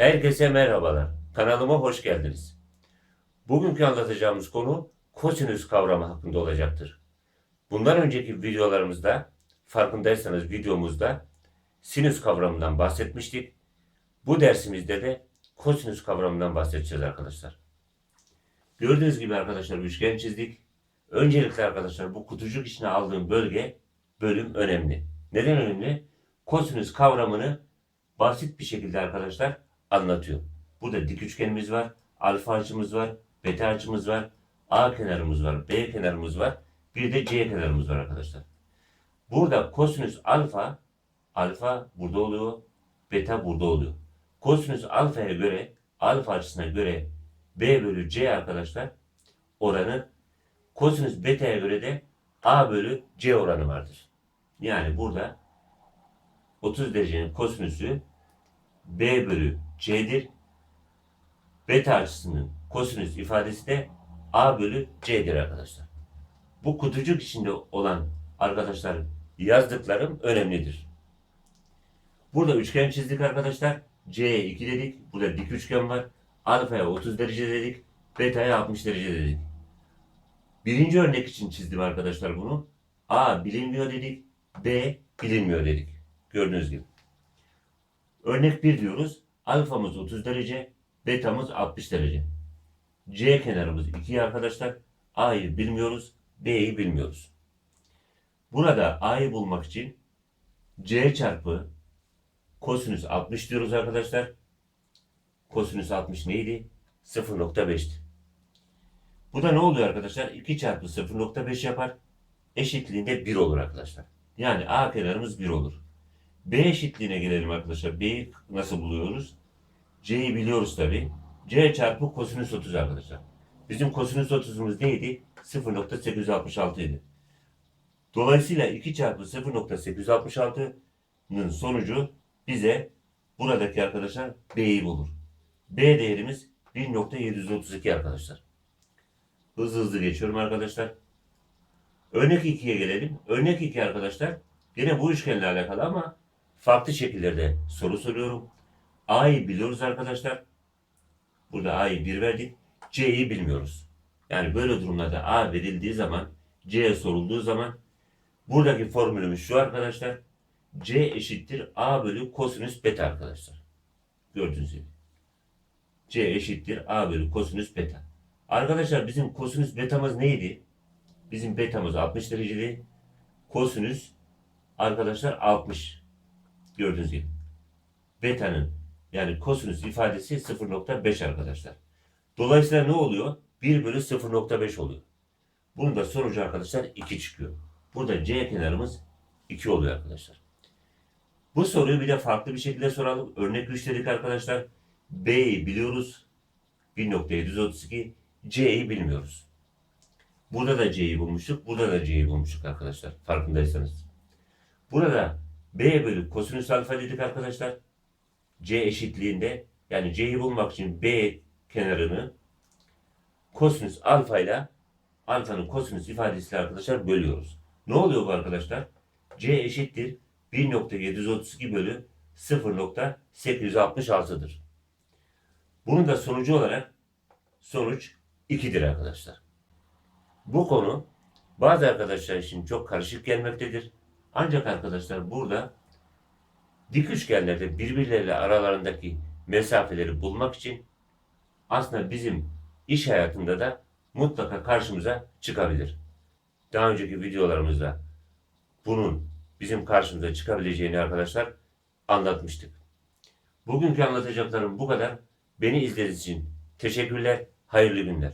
Herkese merhabalar. Kanalıma hoş geldiniz. Bugünkü anlatacağımız konu kosinüs kavramı hakkında olacaktır. Bundan önceki videolarımızda, farkındaysanız videomuzda sinüs kavramından bahsetmiştik. Bu dersimizde de kosinüs kavramından bahsedeceğiz arkadaşlar. Gördüğünüz gibi arkadaşlar üçgen çizdik. Öncelikle arkadaşlar bu kutucuk içine aldığım bölge, bölüm önemli. Neden önemli? Kosinüs kavramını basit bir şekilde arkadaşlar anlatıyor. Burada dik üçgenimiz var, alfa açımız var, beta açımız var, A kenarımız var, B kenarımız var, bir de C kenarımız var arkadaşlar. Burada kosinüs alfa, alfa burada oluyor, beta burada oluyor. Kosinüs alfaya göre, alfa açısına göre B bölü C arkadaşlar oranı, kosinüs beta'ya göre de A bölü C oranı vardır. Yani burada 30 derecenin kosinüsü B bölü C'dir. Beta açısının kosinüs ifadesi de A bölü C'dir arkadaşlar. Bu kutucuk içinde olan arkadaşlar yazdıklarım önemlidir. Burada üçgen çizdik arkadaşlar. C'ye 2 dedik. Burada dik üçgen var. Alfaya 30 derece dedik. Beta'ya 60 derece dedik. Birinci örnek için çizdim arkadaşlar bunu. A bilinmiyor dedik. B bilinmiyor dedik. Gördüğünüz gibi. Örnek 1 diyoruz. Alfamız 30 derece, betamız 60 derece. C kenarımız 2 arkadaşlar. A'yı bilmiyoruz, B'yi bilmiyoruz. Burada A'yı bulmak için C çarpı kosinüs 60 diyoruz arkadaşlar. Kosinüs 60 neydi? 0.5'ti. Bu da ne oluyor arkadaşlar? 2 çarpı 0.5 yapar. Eşitliğinde 1 olur arkadaşlar. Yani A kenarımız 1 olur. B eşitliğine gelelim arkadaşlar. B'yi nasıl buluyoruz? C'yi biliyoruz tabi. C çarpı kosinüs 30 arkadaşlar. Bizim kosinüs 30'umuz neydi? 0.866 idi. Dolayısıyla 2 çarpı 0.866'nın sonucu bize buradaki arkadaşlar B'yi bulur. B değerimiz 1.732 arkadaşlar. Hızlı hızlı geçiyorum arkadaşlar. Örnek 2'ye gelelim. Örnek 2 arkadaşlar yine bu üçgenle alakalı ama farklı şekillerde soru soruyorum. A'yı biliyoruz arkadaşlar. Burada A'yı 1 verdik. C'yi bilmiyoruz. Yani böyle durumlarda A verildiği zaman C sorulduğu zaman buradaki formülümüz şu arkadaşlar. C eşittir A bölü kosinüs beta arkadaşlar. Gördüğünüz gibi. C eşittir A bölü kosinüs beta. Arkadaşlar bizim kosinüs betamız neydi? Bizim betamız 60 dereceli. Kosinüs arkadaşlar 60. Gördüğünüz gibi. Beta'nın yani kosinüs ifadesi 0.5 arkadaşlar. Dolayısıyla ne oluyor? 1 bölü 0.5 oluyor. Bunun da sonucu arkadaşlar 2 çıkıyor. Burada C kenarımız 2 oluyor arkadaşlar. Bu soruyu bir de farklı bir şekilde soralım. Örnek 3 dedik arkadaşlar. B'yi biliyoruz. 1.732. C'yi bilmiyoruz. Burada da C'yi bulmuştuk. Burada da C'yi bulmuştuk arkadaşlar. Farkındaysanız. Burada B bölü kosinüs alfa dedik arkadaşlar. C eşitliğinde yani C'yi bulmak için B kenarını kosinüs alfa ile alfanın kosinüs ifadesiyle arkadaşlar bölüyoruz. Ne oluyor bu arkadaşlar? C eşittir 1.732 bölü 0.866'dır. Bunun da sonucu olarak sonuç 2'dir arkadaşlar. Bu konu bazı arkadaşlar için çok karışık gelmektedir. Ancak arkadaşlar burada dik üçgenlerde birbirleriyle aralarındaki mesafeleri bulmak için aslında bizim iş hayatında da mutlaka karşımıza çıkabilir. Daha önceki videolarımızda bunun bizim karşımıza çıkabileceğini arkadaşlar anlatmıştık. Bugünkü anlatacaklarım bu kadar. Beni izlediğiniz için teşekkürler. Hayırlı günler.